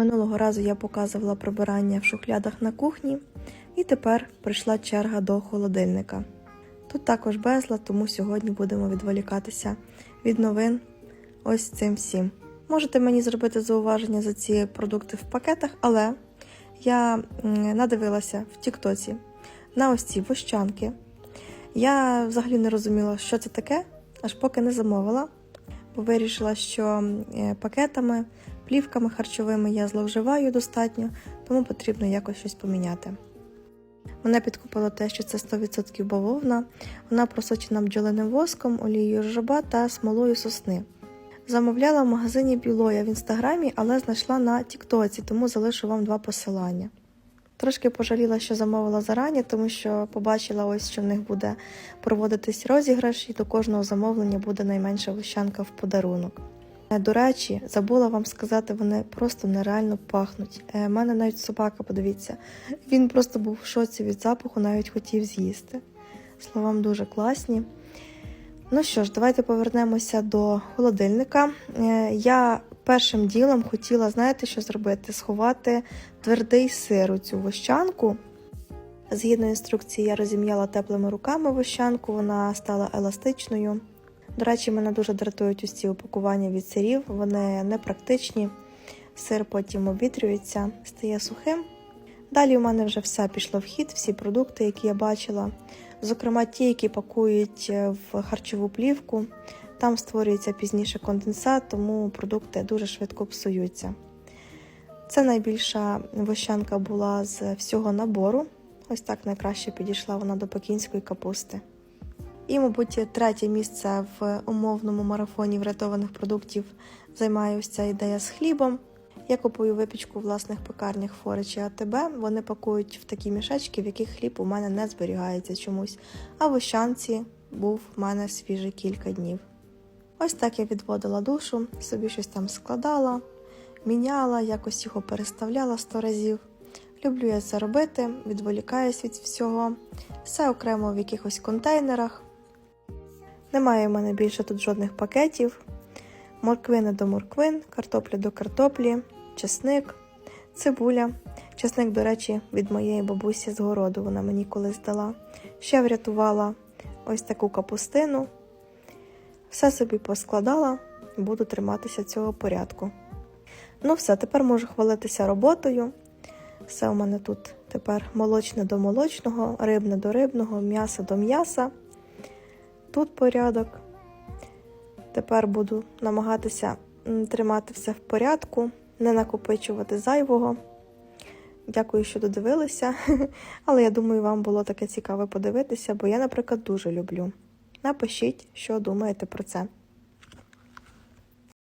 Минулого разу я показувала прибирання в шухлядах на кухні, і тепер прийшла черга до холодильника. Тут також безлад, тому сьогодні будемо відволікатися від новин ось цим всім. Можете мені зробити зауваження за ці продукти в пакетах, але я надивилася в Тіктоці на ось ці вощанки. Я взагалі не розуміла, що це таке, аж поки не замовила, бо вирішила, що е, пакетами, плівками харчовими я зловживаю достатньо, тому потрібно якось щось поміняти. Мене підкупило те, що це 100% бавовна, вона просочена бджолиним воском, олією жаба та смолою сосни. Замовляла в магазині Білоя в інстаграмі, але знайшла на Тіктоці, тому залишу вам два посилання. Трошки пожаліла, що замовила зарані, тому що побачила ось, що в них буде проводитись розіграш, і до кожного замовлення буде найменша вощанка в подарунок. Е, До речі, забула вам сказати, вони просто нереально пахнуть. У мене навіть собака, подивіться, він просто був в шоці від запаху, навіть хотів з'їсти. Словам, дуже класні. Ну що ж, давайте повернемося до холодильника. Е, Я першим ділом хотіла, знаєте, що зробити? Сховати твердий сир у цю вощанку. Згідно інструкції, я розім'яла теплими руками вощанку, вона стала еластичною. До речі, мене дуже дратують ось ці упакування від сирів, вони непрактичні. Сир потім обвітрюється, стає сухим. Далі у мене вже все пішло в хід, всі продукти, які я бачила. Зокрема, ті, які пакують е, в харчову плівку. Там створюється пізніше конденсат, тому продукти дуже швидко псуються. Це найбільша вощанка була з всього набору. Ось так найкраще підійшла вона до пекінської капусти. І, мабуть, третє місце в умовному марафоні врятованих продуктів займає ось ця ідея з хлібом. Я купую випічку в власних пекарнях Форич і АТБ. Вони пакують в такі мішечки, в яких хліб у мене не зберігається чомусь. А в Ощанці був в мене свіжий кілька днів. Ось так я відводила душу, собі щось там складала, міняла, якось його переставляла сто разів. Люблю я це робити, відволікаюсь від всього, все окремо в якихось контейнерах. Немає в мене більше тут жодних пакетів. Морквини до морквин, картопля до картоплі, чесник, цибуля. Чесник, до речі, від моєї бабусі з городу вона мені колись дала. Ще врятувала ось таку капустину. Все собі поскладала, буду триматися цього порядку. Ну, все, тепер можу хвалитися роботою. Все у мене тут тепер молочне до молочного, рибне до рибного, м'ясо до м'яса. Тут порядок. Тепер буду намагатися тримати все в порядку, не накопичувати зайвого. Дякую, що додивилися. Але я думаю, вам було таке цікаве подивитися, бо я, наприклад, дуже люблю. Напишіть, що думаєте про це.